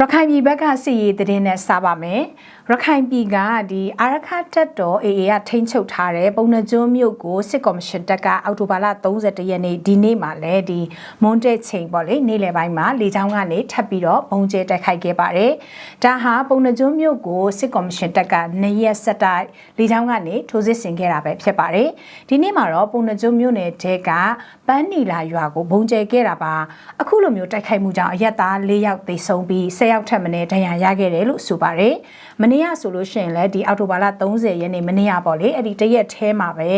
ရခိုင်ပြည်ဘက်ကစီရေးသတင်းနဲ့စပါမယ်ရခိုင်ပြည်ကဒီအာရခတက်တော် AA ကထိန်းချုပ်ထားတဲ့ပုံနှကျွန်းမြို့ကိုစစ်ကော်မရှင်တပ်ကအောက်တိုဘာလ31ရက်နေ့ဒီနေ့မှာလဲဒီမွန်တက်ချိန်ပေါ့လေနေ့လယ်ပိုင်းမှာလေကြောင်းကနေထပ်ပြီးတော့ပုံကျဲတိုက်ခိုက်ခဲ့ပါတယ်ဒါဟာပုံနှကျွန်းမြို့ကိုစစ်ကော်မရှင်တပ်ကနှစ်ရက်ဆက်တိုက်လေကြောင်းကနေထိုးစစ်ဆင်ခဲ့တာပဲဖြစ်ပါတယ်ဒီနေ့မှာတော့ပုံနှကျွန်းမြို့နယ်တဲကပန်းနီလာရွာကိုပုံကျဲခဲ့တာပါအခုလိုမျိုးတိုက်ခိုက်မှုကြောင့်အရက်သား၄ယောက်သေဆုံးပြီး10ယောက်ထပ်မံဒဏ်ရာရခဲ့တယ်လို့ဆိုပါတယ်မနေ့ကဆိုလို့ရှိရင်လည်းဒီအောက်တိုဘာလ30ရက်နေ့မနေ့ကပေါ့လေအဲ့ဒီတရက်แท้မှာပဲ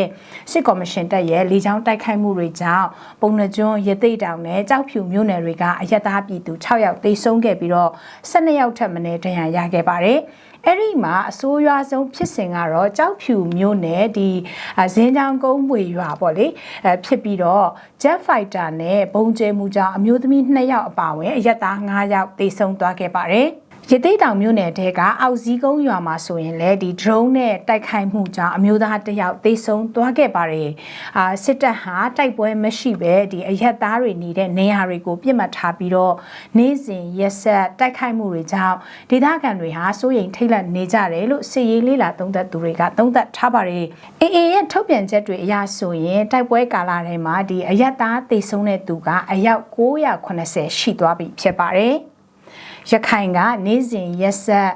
စစ်ကော်မရှင်တပ်ရဲ့လေကြောင်းတိုက်ခိုက်မှုတွေကြောင့်ပုံနှကျွန်းရသိတောင်နဲ့ကြောက်ဖြူမြို့နယ်တွေကအရက်သားပြည်သူ6ယောက်သေဆုံးခဲ့ပြီးတော့12ယောက်ထပ်မံဒဏ်ရာရခဲ့ပါတယ် အဲ့ဒီမှာအဆိုးရွားဆုံးဖြစ်စဉ်ကတော့ကြောက်ဖြူမျိုးနဲ့ဒီဇင်းချောင်းကုန်းပွေရွာပေါ့လေအဲဖြစ်ပြီးတော့ Jet Fighter နဲ့ဘုံကျဲမှုကြောင့်အမျိုးသမီး2ယောက်အပါအဝင်အရက်သား9ယောက်သေဆုံးသွားခဲ့ပါတယ်။ ရသိတောင်မြို့နယ်တဲကအောက်စည်းကုန်းရွာမှာဆိုရင်လည်းဒီ drone နဲ့တိုက်ခိုက်မှုကြောင့်အမျိုးသားတစ်ယောက်သေဆုံးသွားခဲ့ပါတယ်။အာစစ်တပ်ဟာတိုက်ပွဲမရှိပဲဒီအရက်သားတွေနေတဲ့နေရာတွေကိုပြစ်မှတ်ထားပြီးတော့နေ့စဉ်ရက်ဆက်တိုက်ခိုက်မှုတွေကြောင့်ဒေသခံတွေဟာစိုးရိမ်ထိတ်လန့်နေကြတယ်လို့စစ်ရေးလေးလာသုံးသပ်သူတွေကသုံးသပ်ထားပါတယ်။ AA ရဲ့ထုတ်ပြန်ချက်တွေအရဆိုရင်တိုက်ပွဲကာလထဲမှာဒီအရက်သားသေဆုံးတဲ့သူကအယောက်980ရှိသွားပြီဖြစ်ပါတယ်။ ရခိုင်ကနေ့စဉ်ရက်ဆက်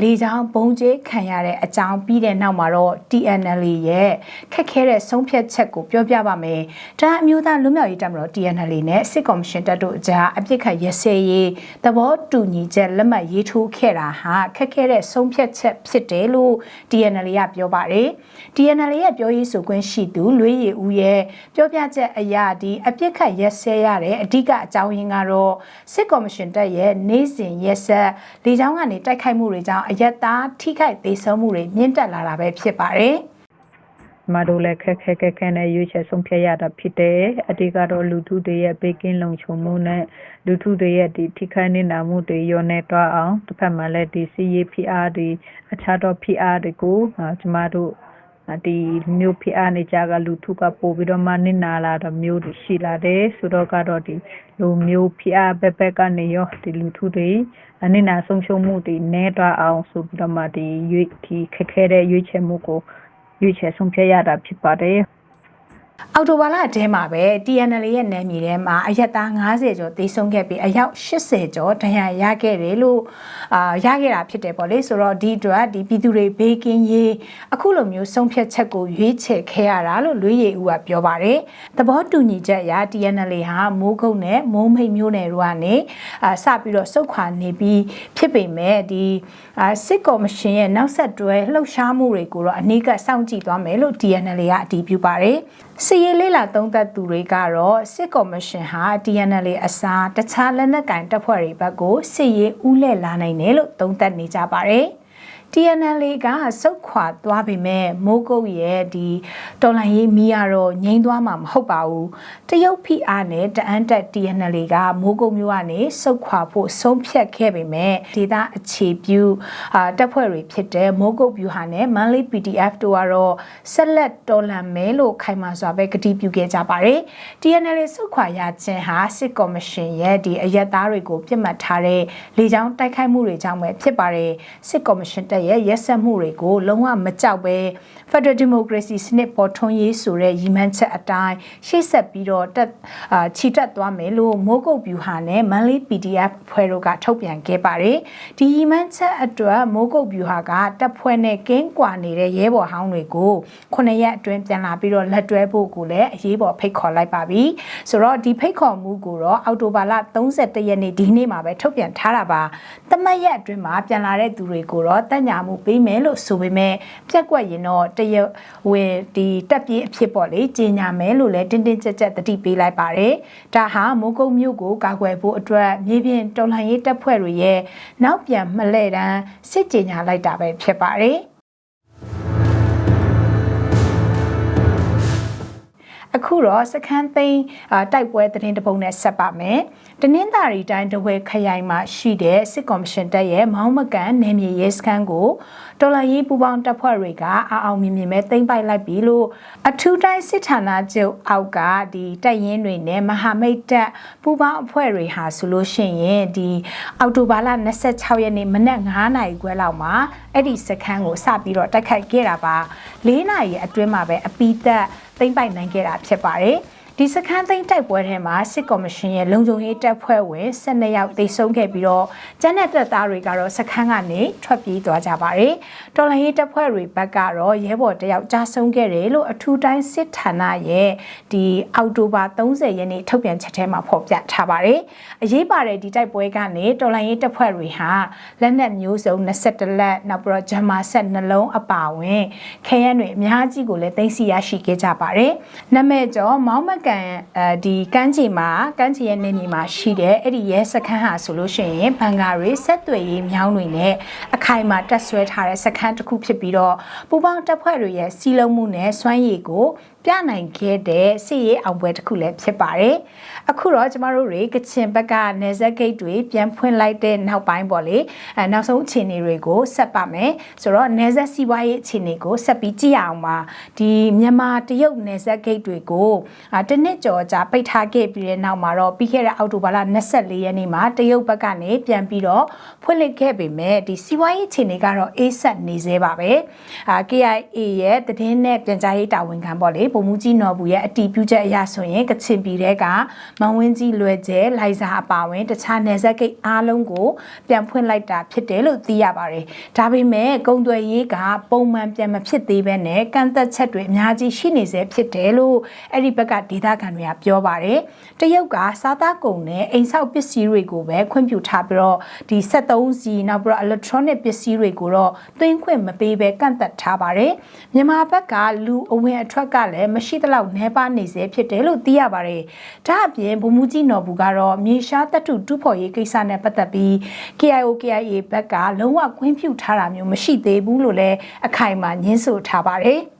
လေချောင်းဘုံကျဲခံရတဲ့အကြောင်းပြီးတဲ့နောက်မှာတော့ TNL ရဲ့ခက်ခဲတဲ့ဆုံးဖြတ်ချက်ကိုပြောပြပါမယ်။ဒါအမျိုးသားလူမျိုးရေးတပ်မတော် TNL နဲ့စစ်ကော်မရှင်တပ်တို့အကြားအပြစ်ခတ်ရစဲရေးသဘောတူညီချက်လက်မှတ်ရေးထိုးခဲ့တာဟာခက်ခဲတဲ့ဆုံးဖြတ်ချက်ဖြစ်တယ်လို့ TNL ကပြောပါတယ်။ TNL ရဲ့ပြောရေးဆိုခွင့်ရှိသူလွေးရည်ဦးရဲ့ပြောပြချက်အရဒီအပြစ်ခတ်ရစဲရတဲ့အဓိကအကြောင်းရင်းကတော့စစ်ကော်မရှင်တပ်ရဲ့နေ့စဉ်စဉ်ရက်ဆက်လေကြောင်းကနေတိုက်ခိုက်မှုတွေကြောင့်အရက်သားထိခိုက်သေးဆုံးမှုတွေမြင့်တက်လာတာပဲဖြစ်ပါတယ်။မတို့လည်းခက်ခဲခက်ခဲနဲ့ရွေးချယ်ဆုံးဖြတ်ရတာဖြစ်တယ်။အတိကတော့လူထုတွေရဲ့ဘေးကင်းလုံခြုံမှုနဲ့လူထုတွေရဲ့ဒီထိခိုက်နေတာမှုတွေရောနေတော့အောင်တစ်ဖက်မှာလည်းဒီ CAPR ဒီအခြားတော့ PR တွေကိုကျမတို့ ဒီမျိုးဖိအားနေကြကလူထုကပို့ပြီးတော့မှနစ်နာလာတော့မျိုးတွေရှိလာတယ်ဆိုတော့ကတော့ဒီလူမျိုးဖိအားဘက်ဘက်ကနေရောဒီလူထုတွေအနစ်နာဆုံးရှုံးမှုတွေနဲတော့အောင်ဆိုပြီးတော့မှဒီရွေးဒီခက်ခဲတဲ့ရွေးချယ်မှုကိုရွေးချယ်ဆုံးဖြတ်ရတာဖြစ်ပါတယ် အော်တိုဘာလထဲမှာပဲ TNL ရဲ့နယ်မြေထဲမှာအရက်သား90ကျော်သေဆုံးခဲ့ပြီးအယောက်80ကျော်ဒဏ်ရာရခဲ့တယ်လို့အာရခဲ့တာဖြစ်တယ်ပေါ့လေဆိုတော့ဒီအတွက်ဒီပြည်သူတွေဘေးကင်းရေးအခုလိုမျိုးဆုံးဖြတ်ချက်ကိုရွေးချယ်ခဲ့ရတာလို့လွေးရည်ဦးကပြောပါတယ်သဘောတူညီချက်အရ TNL ဟာမိုးကုတ်နဲ့မိုးမိတ်မျိုးနယ်တို့ကနေအာစပြီးတော့စုတ်ခွာနေပြီးဖြစ်ပေမဲ့ဒီအာစစ်ကော်မရှင်ရဲ့နောက်ဆက်တွဲလှုပ်ရှားမှုတွေကိုတော့အနည်းကစောင့်ကြည့်သွားမယ်လို့ TNL ကအတည်ပြုပါတယ်စီရေးလေးလာသုံးသက်သူတွေကတော့စစ်ကော်မရှင်ဟာ TNL အစားတခြားလက်နက်ကင်တပ်ဖွဲ့တွေဘက်ကိုစစ်ရေးဦးလှည့်လာနိုင်တယ်လို့သုံးသပ်နေကြပါတယ်။ TNL ကစုတ်ခွာသွားပေမဲ့မိုးကုတ်ရဲ့ဒီတော်လိုင်းရေးမီးကတော့ငိမ့်သွားမှာမဟုတ်ပါဘူးတရုတ်ဖိအားနဲ့တအန်တက် TNL ကမိုးကုတ်မျိုးကနေစုတ်ခွာဖို့ဆုံးဖြတ်ခဲ့ပေမဲ့ဒေသအခြေပြုအာတပ်ဖွဲ့တွေဖြစ်တဲ့မိုးကုတ်ဗျူဟာနဲ့မန်လေး PDF တို့ကတော့ဆက်လက်တော်လှန်မယ်လို့ခိုင်မာစွာပဲကတိပြုခဲ့ကြပါတယ် TNL စုတ်ခွာရခြင်းဟာစစ်ကော်မရှင်ရဲ့ဒီအရက်သားတွေကိုပြစ်မှတ်ထားတဲ့လေကြောင်းတိုက်ခိုက်မှုတွေကြောင့်ပဲဖြစ်ပါတယ်စစ်ကော်မရှင်တပ်ရဲ့ရက်စက်မှုတွေကိုလုံးဝမကြောက်ပဲ Federal Democracy စနစ်ပေါ်ထွန်းရေးဆိုတဲ့ရည်မှန်းချက်အတိုင်းရှေ့ဆက်ပြီးတော့တက်အာချီတက်သွားမယ်လို့မိုးကုတ်ဗျူဟာနဲ့ Manly PDF ဖွဲ့တို့ကထုတ်ပြန်ခဲ့ပါတယ်ဒီရည်မှန်းချက်အတွက်မိုးကုတ်ဗျူဟာကတပ်ဖွဲ့နဲ့ကင်းကွာနေတဲ့ရဲဘော်ဟောင်းတွေကို9ရက်အတွင်းပြန်လာပြီးတော့လက်တွဲဖို့ကိုလည်းအရေးပေါ်ဖိတ်ခေါ်လိုက်ပါပြီဆိုတော့ဒီဖိတ်ခေါ်မှုကိုတော့အောက်တိုဘာလ31ရက်နေ့ဒီနေ့မှာပဲထုတ်ပြန်ထားတာပါတမတ်ရက်အတွင်းမှာပြန်လာတဲ့သူတွေကိုတော့တက်ညာမှုပေးမယ်လို့ဆိုပေမဲ့ပြက်ကွက်ရင်တော့တရဝင်ဒီတက်ပြေးအဖြစ်ပေါ့လေကြီးညာမယ်လို့လည်းတင်းတင်းကြပ်ကြပ်တတိပေးလိုက်ပါတယ်ဒါဟာမိုးကုတ်မြို့ကိုကာကွယ်ဖို့အတွက်မြေပြင်တော်လှန်ရေးတပ်ဖွဲ့တွေရဲ့နောက်ပြန်မလှည့်တမ်းစစ်ကြီးညာလိုက်တာပဲဖြစ်ပါတယ် အခုတော့စခန်းသိမ်းအာတိုက်ပွဲသတင်းတစ်ပုဒ်နဲ့ဆက်ပါမယ်။တနင်္သာရီတိုင်းတဝဲခရိုင်မှာရှိတဲ့စစ်ကော်မရှင်တပ်ရဲ့မောင်းမကန်နယ်မြေရဲစခန်းကိုတော်လှန်ရေးပူးပေါင်းတပ်ဖွဲ့တွေကအာအောင်မြင်မြင်ပဲသိမ်းပိုက်လိုက်ပြီလို့အထူးတိုင်းစစ်ဌာနချုပ်အောက်ကဒီတပ်ရင်းတွေနဲ့မဟာမိတ်တပ်ပူးပေါင်းအဖွဲ့တွေဟာဆိုလို့ရှိရင်ဒီအောက်တိုဘာလ26ရက်နေ့မနက်9:00နာရီခွဲလောက်မှာအဲ့ဒီစခန်းကိုစပြီးတော့တိုက်ခိုက်ခဲ့တာပါ၄နာရီအတွင်းမှာပဲအပီးသက်သိမ်းပိုက်နိုင်ခဲ့တာဖြစ်ပါတယ် ဒီစခန်းသိမ်းတိုက်ပွဲထဲမှာစစ်ကော်မရှင်ရဲ့လုံခြုံရေးတပ်ဖွဲ့ဝင်12ယောက်တိတ်ဆုံးခဲ့ပြီးတော့ကျန်းတဲ့တပ်သားတွေကတော့စခန်းကနေထွက်ပြေးသွားကြပါတယ်။တော်လှန်ရေးတပ်ဖွဲ့တွေဘက်ကတော့ရဲဘော်တယောက်ကြားဆုံးခဲ့တယ်လို့အထူးတိုင်းစစ်ဌာနရဲ့ဒီအောက်တိုဘာ30ရက်နေ့ထုတ်ပြန်ချက်ထဲမှာဖော်ပြထားပါတယ်။အရေးပါတဲ့ဒီတိုက်ပွဲကနေတော်လှန်ရေးတပ်ဖွဲ့တွေဟာလက်နက်မျိုးစုံ22လက်နောက်ပြီးတော့ဂျမာဆက်နှလုံးအပါအဝင်ခဲယမ်းတွေအများကြီးကိုလည်းသိမ်းဆည်းရရှိခဲ့ကြပါတယ်။နာမည်ကျော်မောင်းမကန်အဲဒီကမ်းခြေမှာကမ်းခြေရဲ့နေမြေမှာရှိတဲ့အဲ့ဒီရဲစခန်းဟာဆိုလို့ရှိရင်ဘန်ကာရီဆက်သွယ်ရေးမြောင်းတွေနဲ့အခိုင်အမာတက်ဆွဲထားတဲ့စခန်းတစ်ခုဖြစ်ပြီးတော့ပူပေါင်းတပ်ဖွဲ့တွေရဲ့စီးလုံးမှုနဲ့စွမ်းရည်ကို ပြနိုင်ခဲ့တဲ့စစ်ရေးအောင်ပွဲတစ်ခုလည်းဖြစ်ပါတယ်။အခုတော့ကျမတို့တွေကချင်ဘက်ကနေဆက်ဂိတ်တွေပြန်ဖွင့်လိုက်တဲ့နောက်ပိုင်းပေါ့လေ။အဲနောက်ဆုံးအခြေအနေတွေကိုဆက်ပါမယ်။ဆိုတော့နေဆက်စီးပွားရေးအခြေအနေကိုဆက်ပြီးကြည့်ရအောင်ပါ။ဒီမြန်မာတရုတ်နေဆက်ဂိတ်တွေကိုအာတစ်နှစ်ကျော်ကြာပိတ်ထားခဲ့ပြီးတဲ့နောက်မှာတော့ပြီးခဲ့တဲ့အောက်တိုဘာလ24ရက်နေ့မှာတရုတ်ဘက်ကနေပြန်ပြီးတော့ဖွင့်လှစ်ခဲ့ပေမဲ့ဒီစီးပွားရေးအခြေအနေကတော့အေးဆက်နေသေးပါပဲ။အာ KIA ရဲ့သတင်းနဲ့ပြန်ကြားရေးတာဝန်ခံပေါ့လေပုံမှုကြီးနော်ဘူးရဲ့အတီးပြုချက်အရဆိုရင်ကချင်ပြည်တဲ့ကမန်ဝင်းကြီးလွယ်ကျဲလိုက်စာအပါဝင် တခြားနယ်စပ်ဂိတ်အားလုံးကိုပြန်ဖွင့်လိုက်တာဖြစ်တယ်လို့သိရပါတယ်။ဒါပေမဲ့ကုံသွယ်ရေးကပုံမှန်ပြန်မဖြစ်သေးဘဲနဲ့ကန့်သက်ချက်တွေအများကြီးရှိနေစေဖြစ်တယ်လို့အဲ့ဒီဘက်ကဒေသခံတွေကပြောပါတယ်။တရုတ်ကစားသားကုန်နဲ့အိမ်ဆောက်ပစ္စည်းတွေကိုပဲခွင့်ပြုထားပြီးတော့ဒီ73စီနောက်ပြီးတော့ electronic ပစ္စည်းတွေကိုတော့သွင်းခွင့်မပေးဘဲကန့်သက်ထားပါတယ်။မြန်မာဘက်ကလူအဝင်အထွက်ကလည်းမရှိသလောက်နှဲပါနေစေဖြစ်တယ်လို့သိရပါတယ်။ဒါအပြင်ဗိုလ်မှူးကြီးနော်ဘူးကတော့မြေရှားတပ်ထုတူဖော်ရေးကိစ္စနဲ့ပတ်သက်ပြီး KIO KIA ဘက်ကလုံးဝခွင့်ပြုထားတာမျိုးမရှိသေးဘူးလို့လည်းအခိုင်အမာညင်းဆိုထားပါတယ်။